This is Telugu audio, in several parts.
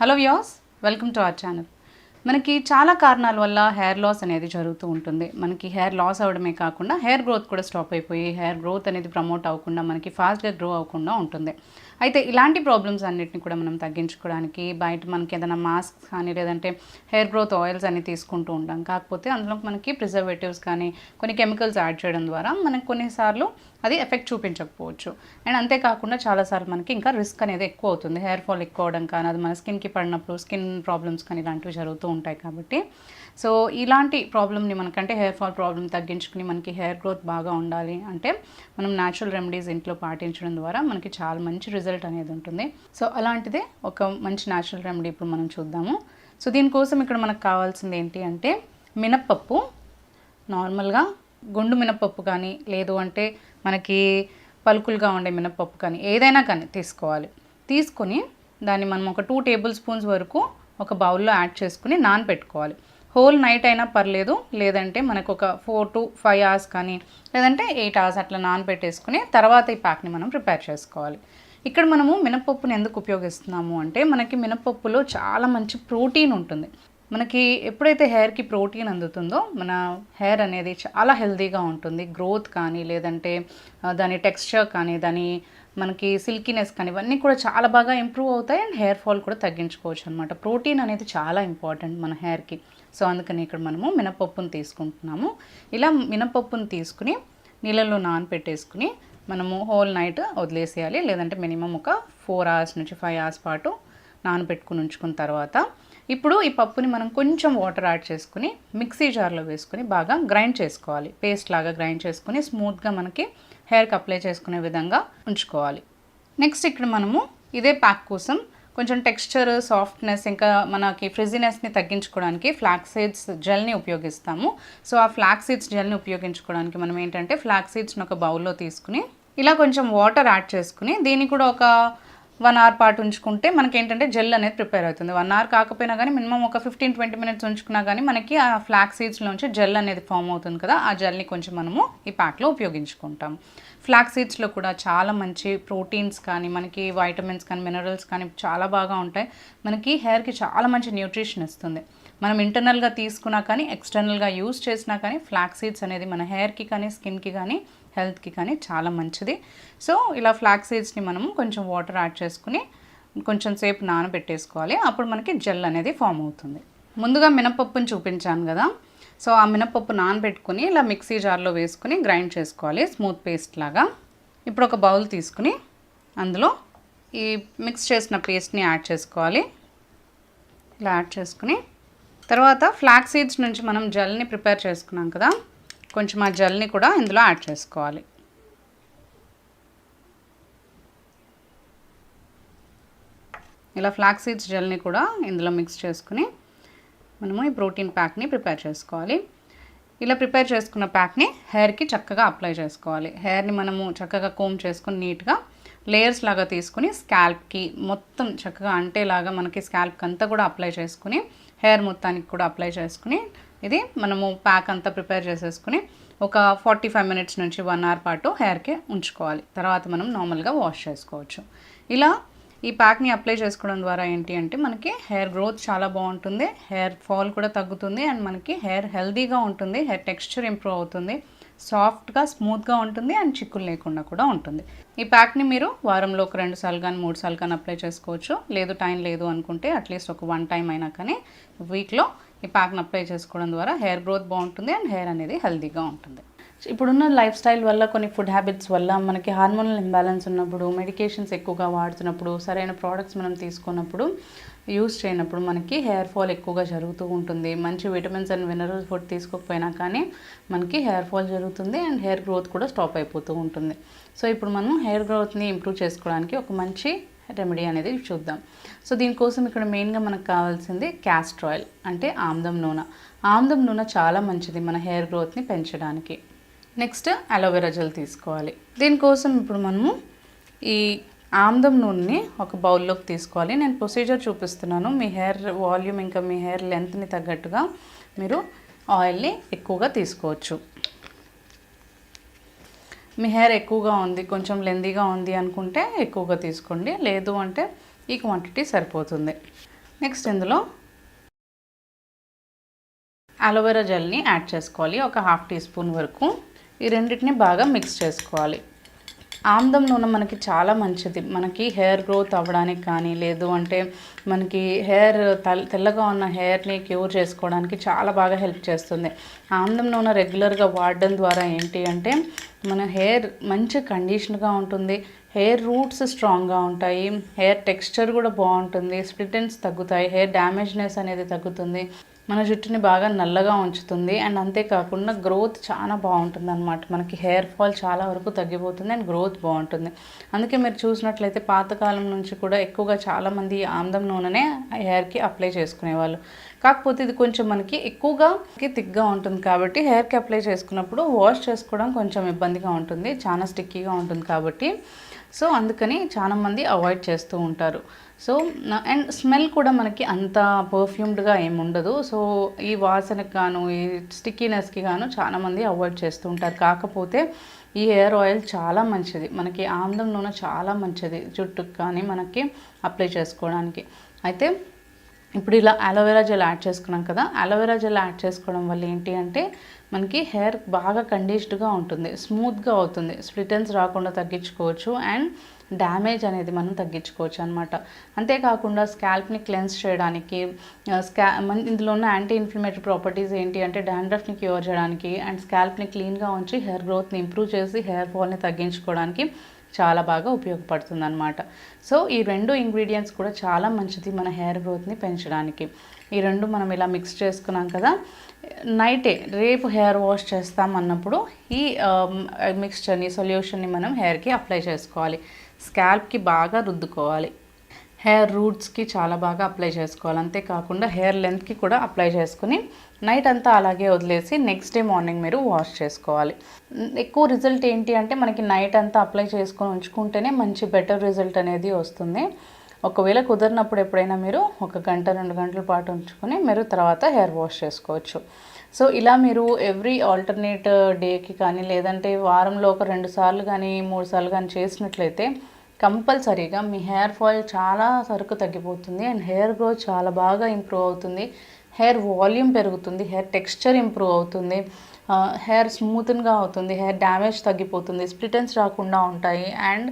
Hello views welcome to our channel మనకి చాలా కారణాల వల్ల హెయిర్ లాస్ అనేది జరుగుతూ ఉంటుంది. మనకి హెయిర్ లాస్ అవడమే కాకుండా హెయిర్ గ్రోత్ కూడా స్టాప్ అయిపోయి హెయిర్ గ్రోత్ అనేది ప్రమోట్ అవ్వకుండా మనకి ఫాస్ట్గా గ్రో అవ్వకుండా ఉంటుంది. అయితే ఇలాంటి ప్రాబ్లమ్స్ అన్నిటిని కూడా మనం తగ్గించుకోవడానికి బయట మనకి ఏదైనా మాస్క్ కానీ లేదంటే హెయిర్ గ్రోత్ ఆయిల్స్ అని తీసుకుంటూ ఉంటాం. కాకపోతే అందులో మనకి ప్రిజర్వేటివ్స్ కానీ కొన్ని కెమికల్స్ యాడ్ చేయడం ద్వారా మనకు కొన్నిసార్లు అది ఎఫెక్ట్ చూపించకపోవచ్చు. అండ్ అంతేకాకుండా చాలాసార్లు మనకి ఇంకా రిస్క్ అనేది ఎక్కువ అవుతుంది. హెయిర్ ఫాల్ ఎక్కువ అవడం కానీ అది మన స్కిన్కి పడినప్పుడు స్కిన్ ప్రాబ్లమ్స్ కానీ ఇలాంటివి జరుగుతూ ఉంటాయి కాబట్టి. సో ఇలాంటి ప్రాబ్లమ్ని మనకంటే హెయిర్ ఫాల్ ప్రాబ్లమ్ తగ్గించుకుని మనకి హెయిర్ గ్రోత్ బాగా ఉండాలి అంటే మనం న్యాచురల్ రెమెడీస్ ఇంట్లో పాటించడం ద్వారా మనకి చాలా మంచి రిజల్ట్ రిజల్ట్ అనేది ఉంటుంది. సో అలాంటిదే ఒక మంచి న్యాచురల్ రెమెడీ ఇప్పుడు మనం చూద్దాము. సో దీనికోసం ఇక్కడ మనకు కావాల్సింది ఏంటి అంటే మినప్పప్పు. నార్మల్గా గుండు మినపప్పు కానీ లేదు అంటే మనకి పలుకులుగా ఉండే మినపప్పు కానీ ఏదైనా కానీ తీసుకోవాలి. తీసుకొని దాన్ని మనం ఒక టూ టేబుల్ స్పూన్స్ వరకు ఒక బౌల్లో యాడ్ చేసుకుని నానబెట్టుకోవాలి హోల్ నైట్ అయినా పర్లేదు లేదంటే మనకు ఒక ఫోర్ టు ఫైవ్ అవర్స్ కానీ లేదంటే ఎయిట్ అవర్స్ అట్లా నానబెట్టేసుకుని తర్వాత ఈ ప్యాక్ని మనం ప్రిపేర్ చేసుకోవాలి. ఇక్కడ మనము మినపప్పుని ఎందుకు ఉపయోగిస్తున్నాము అంటే మనకి మినపప్పులో చాలా మంచి ప్రోటీన్ ఉంటుంది. మనకి ఎప్పుడైతే హెయిర్కి ప్రోటీన్ అందుతుందో మన హెయిర్ అనేది చాలా హెల్దీగా ఉంటుంది. గ్రోత్ కానీ లేదంటే దాని టెక్స్చర్ కానీ దాని మనకి సిల్కీనెస్ కానీ ఇవన్నీ కూడా చాలా బాగా ఇంప్రూవ్ అవుతాయి అండ్ హెయిర్ ఫాల్ కూడా తగ్గించుకోవచ్చు అనమాట ప్రోటీన్ అనేది చాలా ఇంపార్టెంట్ మన హెయిర్కి. సో అందుకని ఇక్కడ మనము మినపప్పును తీసుకుంటున్నాము. ఇలా మినపప్పును తీసుకుని నీళ్ళలో నానపెట్టేసుకుని మనము హోల్ నైట్ వదిలేసేయాలి. లేదంటే మినిమం ఒక ఫోర్ అవర్స్ నుంచి ఫైవ్ అవర్స్ పాటు నానబెట్టుకుని ఉంచుకున్న తర్వాత ఇప్పుడు ఈ పప్పుని మనం కొంచెం వాటర్ యాడ్ చేసుకుని మిక్సీ జార్లో వేసుకుని బాగా గ్రైండ్ చేసుకోవాలి. పేస్ట్ లాగా గ్రైండ్ చేసుకుని స్మూత్గా మనకి హెయిర్కి అప్లై చేసుకునే విధంగా ఉంచుకోవాలి. నెక్స్ట్ ఇక్కడ మనము ఇదే ప్యాక్ కోసం కొంచెం టెక్స్చర్ సాఫ్ట్నెస్ ఇంకా మనకి ఫ్రిజినెస్ని తగ్గించుకోవడానికి ఫ్లాక్ సీడ్స్ జెల్ని ఉపయోగిస్తాము. సో ఆ ఫ్లాక్ సీడ్స్ జెల్ని ఉపయోగించుకోవడానికి మనం ఏంటంటే ఫ్లాక్ సీడ్స్ని ఒక బౌల్లో తీసుకుని ఇలా కొంచెం వాటర్ యాడ్ చేసుకుని దీన్ని కూడా ఒక వన్ అవర్ పాటు ఉంచుకుంటే మనకి ఏంటంటే జెల్ అనేది ప్రిపేర్ అవుతుంది. వన్ అవర్ కాకపోయినా కానీ మినిమం ఒక ఫిఫ్టీన్ ట్వంటీ మినిట్స్ ఉంచుకున్నా కానీ మనకి ఆ ఫ్లాక్ సీడ్స్లోంచి జెల్ అనేది ఫామ్ అవుతుంది కదా ఆ జెల్ని కొంచెం మనము ఈ ప్యాక్లో ఉపయోగించుకుంటాం. ఫ్లాక్ సీడ్స్లో కూడా చాలా మంచి ప్రోటీన్స్ కానీ మనకి వైటమిన్స్ కానీ మినరల్స్ కానీ చాలా బాగా ఉంటాయి. మనకి హెయిర్కి చాలా మంచి న్యూట్రిషన్ ఇస్తుంది. మనం ఇంటర్నల్గా తీసుకున్నా కానీ ఎక్స్టర్నల్గా యూస్ చేసినా కానీ ఫ్లాక్ సీడ్స్ అనేది మన హెయిర్కి కానీ స్కిన్కి కానీ హెల్త్కి కానీ చాలా మంచిది. సో ఇలా ఫ్లాక్ సీడ్స్ని మనము కొంచెం వాటర్ యాడ్ చేసుకుని కొంచెం సేపు నానబెట్టేసుకోవాలి. అప్పుడు మనకి జెల్ అనేది ఫామ్ అవుతుంది. ముందుగా మినపప్పుని చూపించాను కదా. సో ఆ మినపప్పు నానబెట్టుకుని ఇలా మిక్సీ జార్లో వేసుకుని గ్రైండ్ చేసుకోవాలి. స్మూత్ పేస్ట్ లాగా. ఇప్పుడు ఒక బౌల్ తీసుకుని అందులో ఈ మిక్స్ చేసిన పేస్ట్ని యాడ్ చేసుకోవాలి. ఇలా యాడ్ చేసుకుని తర్వాత ఫ్లాక్ సీడ్స్ నుంచి మనం జెల్ని ప్రిపేర్ చేసుకున్నాం కదా. కొంచెం ఆ జెల్ని కూడా ఇందులో యాడ్ చేసుకోవాలి. ఇలా ఫ్లాక్ సీడ్స్ జెల్ని కూడా ఇందులో మిక్స్ చేసుకుని మనము ఈ ప్రోటీన్ ప్యాక్ని ప్రిపేర్ చేసుకోవాలి. ఇలా ప్రిపేర్ చేసుకున్న ప్యాక్ని హెయిర్కి చక్కగా అప్లై చేసుకోవాలి. హెయిర్ని మనము చక్కగా కోమ్ చేసుకుని నీట్గా లేయర్స్ లాగా తీసుకుని స్కాల్ప్కి మొత్తం చక్కగా అంటేలాగా మనకి స్కాల్ప్కి అంతా కూడా అప్లై చేసుకుని హెయిర్ మొత్తానికి కూడా అప్లై చేసుకుని ఇది మనము ప్యాక్ అంతా ప్రిపేర్ చేసేసుకుని ఒక ఫార్టీ ఫైవ్ మినిట్స్ నుంచి వన్ అవర్ పాటు హెయిర్కి ఉంచుకోవాలి. తర్వాత మనం నార్మల్గా వాష్ చేసుకోవచ్చు. ఇలా ఈ ప్యాక్ని అప్లై చేసుకోవడం ద్వారా ఏంటి అంటే మనకి హెయిర్ గ్రోత్ చాలా బాగుంటుంది హెయిర్ ఫాల్ కూడా తగ్గుతుంది అండ్ మనకి హెయిర్ హెల్దీగా ఉంటుంది హెయిర్ టెక్స్చర్ ఇంప్రూవ్ అవుతుంది సాఫ్ట్గా స్మూత్గా ఉంటుంది అండ్ చిక్కులు లేకుండా కూడా ఉంటుంది. ఈ ప్యాక్ని మీరు వారంలో ఒక రెండు సార్లు కానీ మూడు సార్లు కానీ అప్లై చేసుకోవచ్చు. లేదు టైం లేదు అనుకుంటే అట్లీస్ట్ ఒక వన్ టైం అయినా కానీ వీక్లో ఈ ప్యాక్ని అప్లై చేసుకోవడం ద్వారా హెయిర్ గ్రోత్ బాగుంటుంది అండ్ హెయిర్ అనేది హెల్తీగా ఉంటుంది. ఇప్పుడున్న లైఫ్ స్టైల్ వల్ల కొన్ని ఫుడ్ హ్యాబిట్స్ వల్ల మనకి హార్మోనల్ ఇంబ్యాలెన్స్ ఉన్నప్పుడు మెడికేషన్స్ ఎక్కువగా వాడుతున్నప్పుడు సరైన ప్రోడక్ట్స్ మనం తీసుకున్నప్పుడు యూస్ చేయనప్పుడు మనకి హెయిర్ ఫాల్ ఎక్కువగా జరుగుతూ ఉంటుంది. మంచి విటమిన్స్ అండ్ మినరల్ ఫుడ్ తీసుకోకపోయినా కానీ మనకి హెయిర్ ఫాల్ జరుగుతుంది అండ్ హెయిర్ గ్రోత్ కూడా స్టాప్ అయిపోతూ ఉంటుంది. సో ఇప్పుడు మనం హెయిర్ గ్రోత్ని ఇంప్రూవ్ చేసుకోవడానికి ఒక మంచి రెమెడీ అనేది చూద్దాం. సో దీనికోసం ఇక్కడ మెయిన్గా మనకు కావాల్సింది క్యాస్టర్ ఆయిల్ అంటే ఆమ్దం నూనె. ఆమ్దం నూనె చాలా మంచిది మన హెయిర్ గ్రోత్ని పెంచడానికి. నెక్స్ట్ అలోవెరా జెల్ తీసుకోవాలి. దీనికోసం ఇప్పుడు మనము ఈ ఆమ్దం నూనెని ఒక బౌల్లోకి తీసుకోవాలి. నేను ప్రొసీజర్ చూపిస్తున్నాను. మీ హెయిర్ వాల్యూమ్ ఇంకా మీ హెయిర్ లెంత్ని తగ్గట్టుగా మీరు ఆయిల్ని ఎక్కువగా తీసుకోవచ్చు. మీ హెయిర్ ఎక్కువగా ఉంది కొంచెం లెందీగా ఉంది అనుకుంటే ఎక్కువగా తీసుకోండి. లేదు అంటే ఈ క్వాంటిటీ సరిపోతుంది. నెక్స్ట్ ఇందులో అలోవెరా జెల్ని యాడ్ చేసుకోవాలి. ఒక హాఫ్ టీ స్పూన్ వరకు. ఈ రెండింటిని బాగా మిక్స్ చేసుకోవాలి. ఆమ్దం నూనె మనకి చాలా మంచిది. మనకి హెయిర్ గ్రోత్ అవ్వడానికి కానీ లేదు అంటే మనకి హెయిర్ తెల్లగా ఉన్న హెయిర్ని క్యూర్ చేసుకోవడానికి చాలా బాగా హెల్ప్ చేస్తుంది. ఆమ్దం నూనె రెగ్యులర్గా వాడడం ద్వారా ఏంటి అంటే మన హెయిర్ మంచి కండిషన్గా ఉంటుంది. హెయిర్ రూట్స్ స్ట్రాంగ్గా ఉంటాయి. హెయిర్ టెక్స్చర్ కూడా బాగుంటుంది. స్ప్లిటెన్స్ తగ్గుతాయి. హెయిర్ డ్యామేజ్నెస్ అనేది తగ్గుతుంది. మన జుట్టుని బాగా నల్లగా ఉంచుతుంది. అండ్ అంతేకాకుండా గ్రోత్ చాలా బాగుంటుంది అనమాట మనకి హెయిర్ ఫాల్ చాలా వరకు తగ్గిపోతుంది అండ్ గ్రోత్ బాగుంటుంది. అందుకే మీరు చూసినట్లయితే పాతకాలం నుంచి కూడా ఎక్కువగా చాలామంది ఆమ్దం నూనెనే హెయిర్కి అప్లై చేసుకునేవాళ్ళు. కాకపోతే ఇది కొంచెం మనకి ఎక్కువగా థిక్గా ఉంటుంది కాబట్టి హెయిర్కి అప్లై చేసుకున్నప్పుడు వాష్ చేసుకోవడం కొంచెం ఇబ్బందిగా ఉంటుంది చాలా స్టిక్కీగా ఉంటుంది కాబట్టి. సో అందుకని చాలామంది అవాయిడ్ చేస్తూ ఉంటారు. సో అండ్ స్మెల్ కూడా మనకి అంత పర్ఫ్యూమ్డ్గా ఏమి ఉండదు. సో ఈ వాసనకి గాను ఈ స్టిక్కీనెస్కి గాను చాలామంది అవాయిడ్ చేస్తూ ఉంటారు. కాకపోతే ఈ హెయిర్ ఆయిల్ చాలా మంచిది. మనకి ఆమ్లం నూనె చాలా మంచిది. జుట్టుకు కానీ మనకి అప్లై చేసుకోవడానికి. అయితే ఇప్పుడు ఇలా అలోవెరా జెల్ యాడ్ చేసుకున్నాం కదా అలోవెరా జెల్ యాడ్ చేసుకోవడం వల్ల ఏంటి అంటే మనకి హెయిర్ బాగా కండిష్డ్గా ఉంటుంది స్మూత్గా అవుతుంది. స్ప్లిటన్స్ రాకుండా తగ్గించుకోవచ్చు అండ్ డ్యామేజ్ అనేది మనం తగ్గించుకోవచ్చు అనమాట అంతేకాకుండా స్కాల్ప్ని క్లెన్స్ చేయడానికి స్కా మన ఇందులో ఉన్న యాంటీ ఇన్ఫ్లమేటరీ ప్రాపర్టీస్ ఏంటి అంటే డాండ్రఫ్ని క్యూర్ చేయడానికి అండ్ స్కాల్ప్ని క్లీన్గా ఉంచి హెయిర్ గ్రోత్ని ఇంప్రూవ్ చేసి హెయిర్ ఫాల్ని తగ్గించుకోవడానికి చాలా బాగా ఉపయోగపడుతుంది అనమాట సో ఈ రెండు ఇంగ్రీడియంట్స్ కూడా చాలా మంచిది మన హెయిర్ గ్రోత్ని పెంచడానికి. ఈ రెండు మనం ఇలా మిక్స్ చేసుకున్నాం కదా నైటే రేపు హెయిర్ వాష్ చేస్తాం అన్నప్పుడు ఈ um, మిక్స్చర్ని సొల్యూషన్ని మనం హెయిర్కి అప్లై చేసుకోవాలి. స్కాల్ప్కి బాగా రుద్దుకోవాలి. హెయిర్ రూట్స్కి చాలా బాగా అప్లై చేసుకోవాలి. అంతేకాకుండా హెయిర్ లెంత్కి కూడా అప్లై చేసుకుని నైట్ అంతా అలాగే వదిలేసి నెక్స్ట్ డే మార్నింగ్ మీరు వాష్ చేసుకోవాలి. ఎక్కువ రిజల్ట్ ఏంటి అంటే మనకి నైట్ అంతా అప్లై చేసుకొని ఉంచుకుంటేనే మంచి బెటర్ రిజల్ట్ అనేది వస్తుంది. ఒకవేళ కుదిరినప్పుడు ఎప్పుడైనా మీరు ఒక గంట రెండు గంటల పాటు ఉంచుకొని మీరు తర్వాత హెయిర్ వాష్ చేసుకోవచ్చు. సో ఇలా మీరు ఎవ్రీ ఆల్టర్నేట్ డేకి కానీ లేదంటే వారంలో ఒక రెండు సార్లు కానీ మూడు సార్లు కానీ చేసినట్లయితే కంపల్సరీగా మీ హెయిర్ ఫాల్ చాలా సరుకు తగ్గిపోతుంది అండ్ హెయిర్ గ్రోత్ చాలా బాగా ఇంప్రూవ్ అవుతుంది. హెయిర్ వాల్యూమ్ పెరుగుతుంది హెయిర్ టెక్స్చర్ ఇంప్రూవ్ అవుతుంది హెయిర్ స్మూత్గా అవుతుంది హెయిర్ డ్యామేజ్ తగ్గిపోతుంది స్ప్లిటన్స్ రాకుండా ఉంటాయి అండ్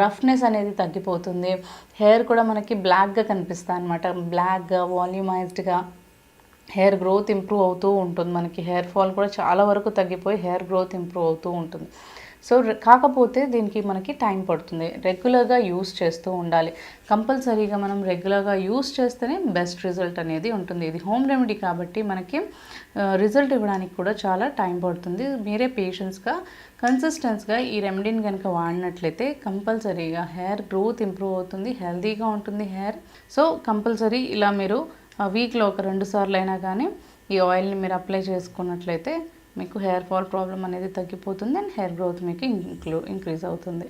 రఫ్నెస్ అనేది తగ్గిపోతుంది. హెయిర్ కూడా మనకి బ్లాక్గా కనిపిస్తాయి అనమాట బ్లాక్గా వాల్యూమైజ్డ్గా హెయిర్ గ్రోత్ ఇంప్రూవ్ అవుతూ ఉంటుంది మనకి. హెయిర్ ఫాల్ కూడా చాలా వరకు తగ్గిపోయి హెయిర్ గ్రోత్ ఇంప్రూవ్ అవుతూ ఉంటుంది. సో కాకపోతే దీనికి మనకి టైం పడుతుంది. రెగ్యులర్గా యూస్ చేస్తూ ఉండాలి. కంపల్సరీగా మనం రెగ్యులర్గా యూస్ చేస్తేనే బెస్ట్ రిజల్ట్ అనేది ఉంటుంది. ఇది హోమ్ రెమెడీ కాబట్టి మనకి రిజల్ట్ ఇవ్వడానికి కూడా చాలా టైం పడుతుంది. మీరే పేషెన్స్గా కన్సిస్టెన్స్గా ఈ రెమెడీని కనుక వాడినట్లయితే కంపల్సరీగా హెయిర్ గ్రోత్ ఇంప్రూవ్ అవుతుంది హెల్తీగా ఉంటుంది హెయిర్. సో కంపల్సరీ ఇలా మీరు వీక్లో ఒక రెండు సార్లు అయినా కానీ ఈ ఆయిల్ని మీరు అప్లై చేసుకున్నట్లయితే మీకు హెయిర్ ఫాల్ ప్రాబ్లం అనేది తగ్గిపోతుంది అండ్ హెయిర్ గ్రోత్ మీకు ఇంక్లూ ఇంక్రీజ్ అవుతుంది.